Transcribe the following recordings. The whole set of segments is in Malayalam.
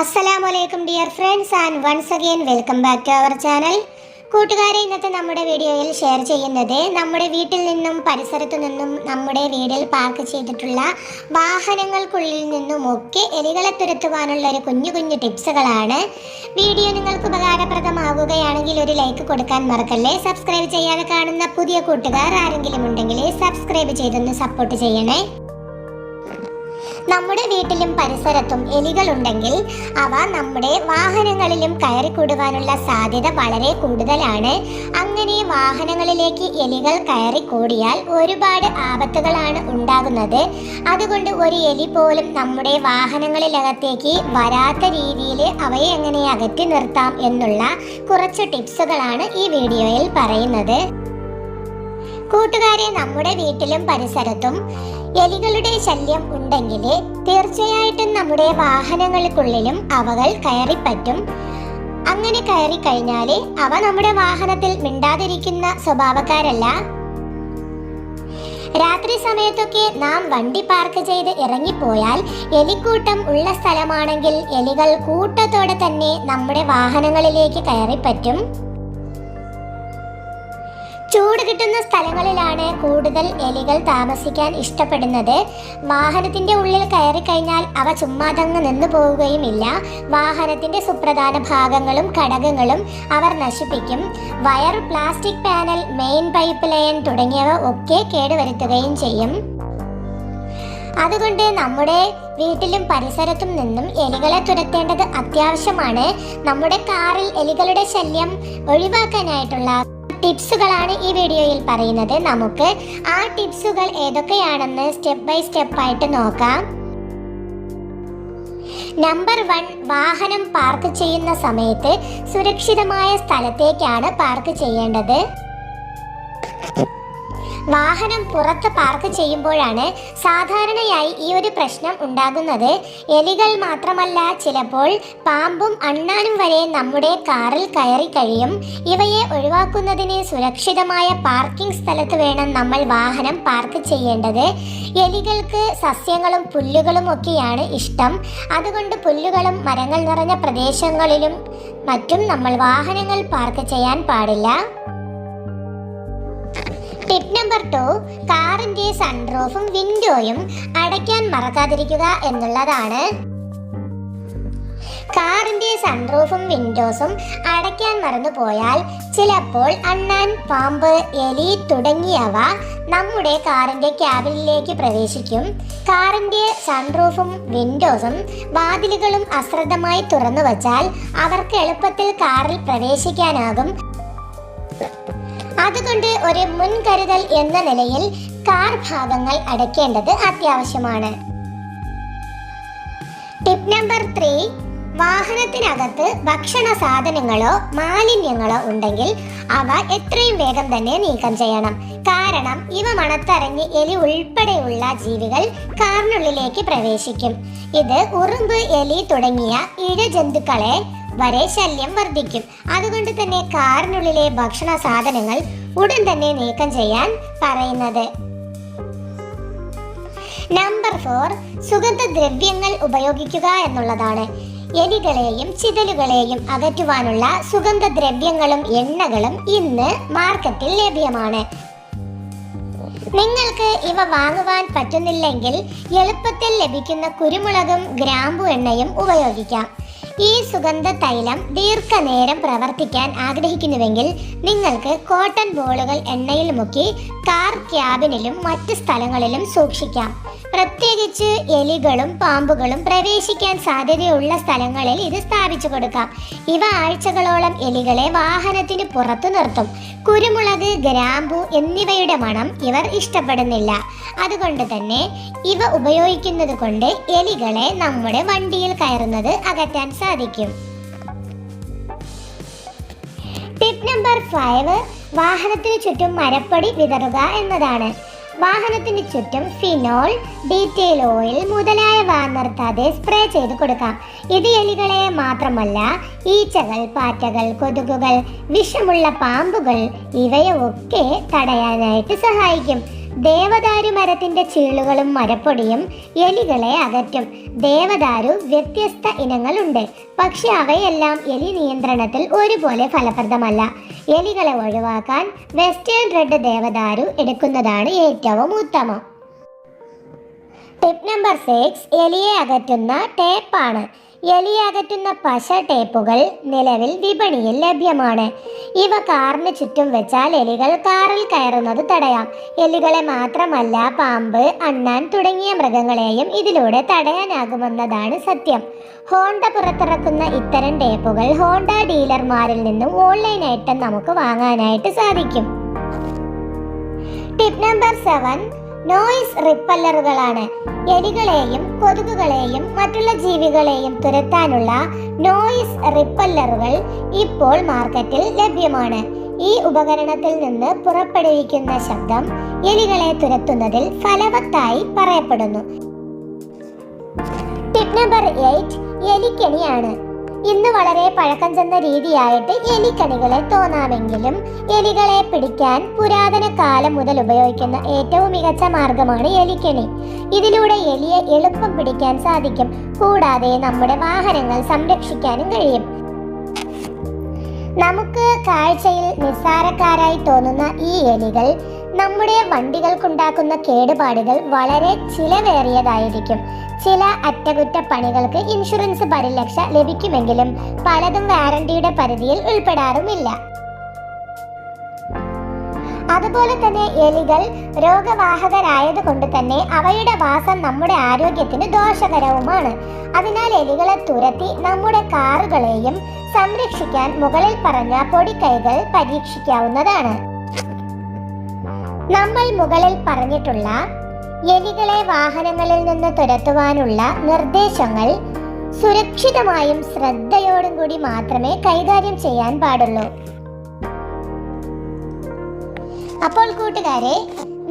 അസ്സലാമു അലൈക്കും dear friends and once again welcome back to our channel. കൂട്ടുകാരെ ഇന്നത്തെ നമ്മുടെ വീഡിയോയിൽ ഷെയർ ചെയ്യുന്നത് നമ്മുടെ വീട്ടിൽ നിന്നും പരിസരത്തു നിന്നും നമ്മുടെ വീടിൽ പാർക്ക് ചെയ്തിട്ടുള്ള വാഹനങ്ങൾക്കുള്ളിൽ നിന്നുമൊക്കെ എലികളെ തുരത്തുവാനുള്ള ഒരു കുഞ്ഞു കുഞ്ഞു ടിപ്സുകളാണ്. വീഡിയോ നിങ്ങൾക്ക് ഉപകാരപ്രദമാകുകയാണെങ്കിൽ ഒരു ലൈക്ക് കൊടുക്കാൻ മറക്കല്ലേ? സബ്സ്ക്രൈബ് ചെയ്യാതെ കാണുന്ന പുതിയ കൂട്ടുകാർ ആരെങ്കിലും ഉണ്ടെങ്കിൽ സബ്സ്ക്രൈബ് ചെയ്തൊന്ന് സപ്പോർട്ട് ചെയ്യണേ. നമ്മുടെ വീട്ടിലും പരിസരത്തും എലികൾ ഉണ്ടെങ്കിൽ അവ നമ്മുടെ വാഹനങ്ങളിലും കയറിക്കൂടുവാനുള്ള സാധ്യത വളരെ കൂടുതലാണ്. അങ്ങനെ വാഹനങ്ങളിലേക്ക് എലികൾ കയറിക്കൂടിയാൽ ഒരുപാട് ആപത്തുകളാണ് ഉണ്ടാകുന്നത്. അതുകൊണ്ട് ഒരു എലി പോലും നമ്മുടെ വാഹനങ്ങളിലകത്തേക്ക് വരാത്ത രീതിയിൽ അവയെ എങ്ങനെ അകറ്റി നിർത്താം എന്നുള്ള കുറച്ച് ടിപ്സുകളാണ് ഈ വീഡിയോയിൽ പറയുന്നത്. കൂട്ടുകാരെ നമ്മുടെ വീട്ടിലും പരിസരത്തും എലികളുടെ ശല്യം ഉണ്ടെങ്കിൽ തീർച്ചയായിട്ടും നമ്മുടെ വാഹനങ്ങൾക്കുള്ളിലും അവകൾ കയറിപ്പറ്റും. അങ്ങനെ കയറി കഴിഞ്ഞാൽ അവ നമ്മുടെ വാഹനത്തിൽ മിണ്ടാതിരിക്കുന്ന സ്വഭാവക്കാരല്ല. രാത്രി സമയത്തൊക്കെ നാം വണ്ടി പാർക്ക് ചെയ്ത് ഇറങ്ങിപ്പോയാൽ എലിക്കൂട്ടം ഉള്ള സ്ഥലമാണെങ്കിൽ എലികൾ കൂട്ടത്തോടെ തന്നെ നമ്മുടെ വാഹനങ്ങളിലേക്ക് കയറിപ്പറ്റും. ചൂട് കിട്ടുന്ന സ്ഥലങ്ങളിലാണ് കൂടുതൽ എലികൾ താമസിക്കാൻ ഇഷ്ടപ്പെടുന്നത്. വാഹനത്തിന്റെ ഉള്ളിൽ കയറി കഴിഞ്ഞാൽ അവ ചുമ്മാതങ്ങ് നിന്നു പോവുകയുമില്ല. വാഹനത്തിന്റെ സുപ്രധാന ഭാഗങ്ങളും ഘടകങ്ങളും അവർ നശിപ്പിക്കും. Wire plastic panel main pipe line തുടങ്ങിയവ ഒക്കെ കേടുവരുത്തുകയും ചെയ്യും. അതുകൊണ്ട് നമ്മുടെ വീട്ടിലും പരിസരത്തും നിന്നും എലികളെ തുരത്തേണ്ടത് അത്യാവശ്യമാണ്. നമ്മുടെ കാറിൽ എലികളുടെ ശല്യം ഒഴിവാക്കാനായിട്ടുള്ള ടിപ്സുകളാണ് ഈ വീഡിയോയിൽ പറയുന്നത്. നമുക്ക് ആ ടിപ്സുകൾ ഏതൊക്കെയാണെന്ന് സ്റ്റെപ്പ് ബൈ സ്റ്റെപ്പ് ആയിട്ട് നോക്കാം. നമ്പർ വൺ വാഹനം പാർക്ക് ചെയ്യുന്ന സമയത്ത് സുരക്ഷിതമായ സ്ഥലത്തേക്കാണ് പാർക്ക് ചെയ്യേണ്ടത്. വാഹനം പുറത്ത് പാർക്ക് ചെയ്യുമ്പോഴാണ് സാധാരണയായി ഈ ഒരു പ്രശ്നം ഉണ്ടാകുന്നത്. എലികൾ മാത്രമല്ല ചിലപ്പോൾ പാമ്പും അണ്ണാനും വരെ നമ്മുടെ കാറിൽ കയറി കഴിയും. ഇവയെ ഒഴിവാക്കുന്നതിന് സുരക്ഷിതമായ പാർക്കിംഗ് സ്ഥലത്ത് വേണം നമ്മൾ വാഹനം പാർക്ക് ചെയ്യേണ്ടത്. എലികൾക്ക് സസ്യങ്ങളും പുല്ലുകളും ഒക്കെയാണ് ഇഷ്ടം. അതുകൊണ്ട് പുല്ലുകളും മരങ്ങൾ നിറഞ്ഞ പ്രദേശങ്ങളിലും മറ്റും നമ്മൾ വാഹനങ്ങൾ പാർക്ക് ചെയ്യാൻ പാടില്ല. ടിപ്പ് നമ്പർ ടു കാറിന്റെ സൺറൂഫും വിൻഡോയും അടയ്ക്കാൻ മറക്കാതിരിക്കുക എന്നുള്ളതാണ്. കാറിന്റെ സൺറൂഫും വിൻഡോസും അടയ്ക്കാൻ മറന്നു പോയാൽ ചിലപ്പോൾ അണ്ണാൻ പാമ്പ് എലി തുടങ്ങിയവ നമ്മുടെ കാറിന്റെ ക്യാബിനിലേക്ക് പ്രവേശിക്കും. കാറിന്റെ സൺറൂഫും വിൻഡോസും വാതിലുകളും അശ്രദ്ധമായി തുറന്നു വച്ചാൽ അവർക്ക് എളുപ്പത്തിൽ കാറിൽ പ്രവേശിക്കാനാകും. അതുകൊണ്ട് ഒരു മുൻകരുതൽ എന്ന നിലയിൽ കാർ ഭാഗങ്ങൾ അടയ്ക്കേണ്ടത് അത്യാവശ്യമാണ്. ടിപ്പ് നമ്പർ ത്രീ വാഹനത്തിനകത്ത് ഭക്ഷണ സാധനങ്ങളോ മാലിന്യങ്ങളോ ഉണ്ടെങ്കിൽ അവ എത്രയും വേഗം തന്നെ നീക്കം ചെയ്യണം. കാരണം ഇവ മണത്തറിഞ്ഞ് എലി ഉൾപ്പെടെയുള്ള ജീവികൾ കാറിനുള്ളിലേക്ക് പ്രവേശിക്കും. ഇത് ഉറുമ്പ് എലി തുടങ്ങിയ ഇഴജന്തുക്കളെ വരെ ശല്യം വർദ്ധിക്കും. അതുകൊണ്ട് തന്നെ കാറിനുള്ളിലെ ഭക്ഷണ സാധനങ്ങൾ ഉടൻ തന്നെ നീക്കം ചെയ്യാൻ പറയുന്നത്. നമ്പർ ഫോർ സുഗന്ധദ്രവ്യങ്ങൾ ഉപയോഗിക്കുക എന്നുള്ളതാണ്. എലികളെയും ചിതലുകളെയും അകറ്റുവാനുള്ള സുഗന്ധദ്രവ്യങ്ങളും എണ്ണകളും ഇന്ന് മാർക്കറ്റിൽ ലഭ്യമാണ്. നിങ്ങൾക്ക് ഇവ വാങ്ങുവാൻ പറ്റുന്നില്ലെങ്കിൽ എളുപ്പത്തിൽ ലഭിക്കുന്ന കുരുമുളകും ഗ്രാമ്പു എണ്ണയും ഉപയോഗിക്കാം. ഈ സുഗന്ധ തൈലം ദീർഘനേരം പ്രവർത്തിക്കാൻ ആഗ്രഹിക്കുന്നുവെങ്കിൽ നിങ്ങൾക്ക് കോട്ടൺ ബോളുകൾ എണ്ണയിൽ മുക്കി കാർ ക്യാബിനിലും മറ്റ് സ്ഥലങ്ങളിലും സൂക്ഷിക്കാം. പ്രത്യേകിച്ച് എലികളും പാമ്പുകളും പ്രവേശിക്കാൻ സാധ്യതയുള്ള സ്ഥലങ്ങളിൽ ഇത് സ്ഥാപിച്ചു കൊടുക്കാം. ഇവ ആഴ്ചകളോളം എലികളെ വാഹനത്തിന് പുറത്തു നിർത്തും. കുരുമുളക് ഗ്രാമ്പു എന്നിവയുടെ മണം ഇവർ ഇഷ്ടപ്പെടുന്നില്ല. അതുകൊണ്ട് തന്നെ ഇവ ഉപയോഗിക്കുന്നത് കൊണ്ട് എലികളെ നമ്മുടെ വണ്ടിയിൽ കയറുന്നത് അകറ്റാൻ സാധിക്കും ടിപ്പ് നമ്പർ ഫൈവ് വാഹനത്തിന് ചുറ്റും മരപ്പൊടി വിതറുക എന്നതാണ്. വാഹനത്തിന് ചുറ്റും ഫിനോൾ ഡീറ്റെയിൽ ഓയിൽ മുതലായവ നിർത്താതെ സ്പ്രേ ചെയ്ത് കൊടുക്കാം. ഇത് എലികളെ മാത്രമല്ല ഈച്ചകൾ പാറ്റകൾ കൊതുകുകൾ വിഷമുള്ള പാമ്പുകൾ ഇവയൊക്കെ തടയാനായിട്ട് സഹായിക്കും. ദേവദാരു മരത്തിന്റെ ചീളുകളും മരപ്പൊടിയും എലികളെ അകറ്റും. ദേവദാരു വ്യത്യസ്ത ഇനങ്ങളുണ്ട്. പക്ഷെ അവയെല്ലാം എലി നിയന്ത്രണത്തിൽ ഒരുപോലെ ഫലപ്രദമല്ല. എലികളെ ഒഴിവാക്കാൻ വെസ്റ്റേൺ റെഡ് ദേവദാരു എടുക്കുന്നതാണ് ഏറ്റവും ഉത്തമം. ടിപ്പ് നമ്പർ സിക്സ് എലിയെ അകറ്റുന്ന ടേപ്പാണ്. എലിയെ അകറ്റുന്ന പശ ടേപ്പുകൾ നിലവിൽ വിപണിയിൽ ലഭ്യമാണ്. ഇവ കാറിന് ചുറ്റും വെച്ചാൽ എലികൾ കാറിൽ കയറുന്നത് തടയാം. എലികളെ മാത്രമല്ല പാമ്പ് അണ്ണാൻ തുടങ്ങിയ മൃഗങ്ങളെയും ഇതിലൂടെ തടയാനാകുമെന്നതാണ് സത്യം. ഹോണ്ട പുറത്തിറക്കുന്ന ഇത്തരം ടേപ്പുകൾ ഹോണ്ട ഡീലർമാരിൽ നിന്നും ഓൺലൈനായിട്ട് നമുക്ക് വാങ്ങാനായിട്ട് സാധിക്കും. ടിപ്പ് നമ്പർ സെവൻ നോയിസ് റിപ്പല്ലറുകളാണ് എലികളെയും കൊതുകുകളെയും മറ്റുള്ള ജീവികളെയും തുരത്താനുള്ള നോയിസ് റിപ്പല്ലറുകൾ ഇപ്പോൾ മാർക്കറ്റിൽ ലഭ്യമാണ്. ഈ ഉപകരണത്തിൽ നിന്ന് പുറപ്പെടുവിക്കുന്ന ശബ്ദം എലികളെ തുരത്തുന്നതിൽ ഫലവത്തായി പറയപ്പെടുന്നു. ടിപ്പ് നമ്പർ എയ്റ്റ് എലിക്കണിയാണ്. ഇന്ന് വളരെ പഴക്കം ചെന്ന രീതിയായിട്ട് എലിക്കണികളെ തോന്നാമെങ്കിലും എലികളെ പിടിക്കാൻ പുരാതന കാലം മുതൽ ഉപയോഗിക്കുന്ന ഏറ്റവും മികച്ച മാർഗമാണ് എലിക്കണി. ഇതിലൂടെ എലിയെ എളുപ്പം പിടിക്കാൻ സാധിക്കും. കൂടാതെ നമ്മുടെ വാഹനങ്ങൾ സംരക്ഷിക്കാനും കഴിയും. നമുക്ക് കാഴ്ചയിൽ നിസ്സാരക്കാരായി തോന്നുന്ന ഈ എലികൾ നമ്മുടെ വണ്ടികൾക്കുണ്ടാക്കുന്ന കേടുപാടുകൾ വളരെ ചിലവേറിയതായിരിക്കും. ചില അറ്റകുറ്റപ്പണികൾക്ക് ഇൻഷുറൻസ് പരിരക്ഷ ലഭിക്കുമെങ്കിലും പലതും വാറണ്ടിയുടെ പരിധിയിൽ ഉൾപ്പെടാറുമില്ല. അതുപോലെ തന്നെ എലികൾ രോഗവാഹകരായതുകൊണ്ട് തന്നെ അവയുടെ വാസം നമ്മുടെ ആരോഗ്യത്തിന് ദോഷകരവുമാണ്. അതിനാൽ എലികളെ തുരത്തി നമ്മുടെ കാറുകളെയും സംരക്ഷിക്കാൻ മുകളിൽ പറഞ്ഞ പൊടിക്കൈകൾ പരീക്ഷിക്കാവുന്നതാണ്. നമ്മൾ മുകളിൽ പറഞ്ഞിട്ടുള്ള എലികളെ വാഹനങ്ങളിൽ നിന്ന് തുരത്തുവാനുള്ള നിർദ്ദേശങ്ങൾ സുരക്ഷിതമായും ശ്രദ്ധയോടും കൂടി മാത്രമേ കൈകാര്യം ചെയ്യാൻ പാടുള്ളൂ. അപ്പോൾ കൂട്ടുകാരെ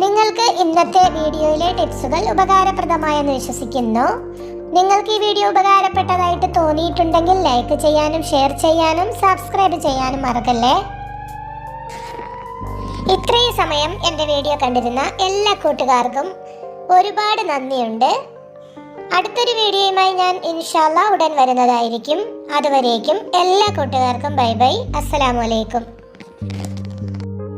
നിങ്ങൾക്ക് ഇന്നത്തെ വീഡിയോയിലെ ടിപ്സുകൾ ഉപകാരപ്രദമായെന്ന് വിശ്വസിക്കുന്നു. നിങ്ങൾക്ക് ഈ വീഡിയോ ഉപകാരപ്പെട്ടതായിട്ട് തോന്നിയിട്ടുണ്ടെങ്കിൽ ലൈക്ക് ചെയ്യാനും ഷെയർ ചെയ്യാനും സബ്സ്ക്രൈബ് ചെയ്യാനും മറക്കല്ലേ? ഇത്രയും സമയം എന്റെ വീഡിയോ കണ്ടിരുന്ന എല്ലാ കൂട്ടുകാർക്കും ഒരുപാട് നന്ദിയുണ്ട്. അടുത്തൊരു വീഡിയോയുമായി ഞാൻ ഇൻഷാല്ല ഉടൻ വരുന്നതായിരിക്കും. അതുവരേക്കും എല്ലാ കൂട്ടുകാർക്കും ബൈ ബൈ. അസ്സലാമു അലൈക്കും.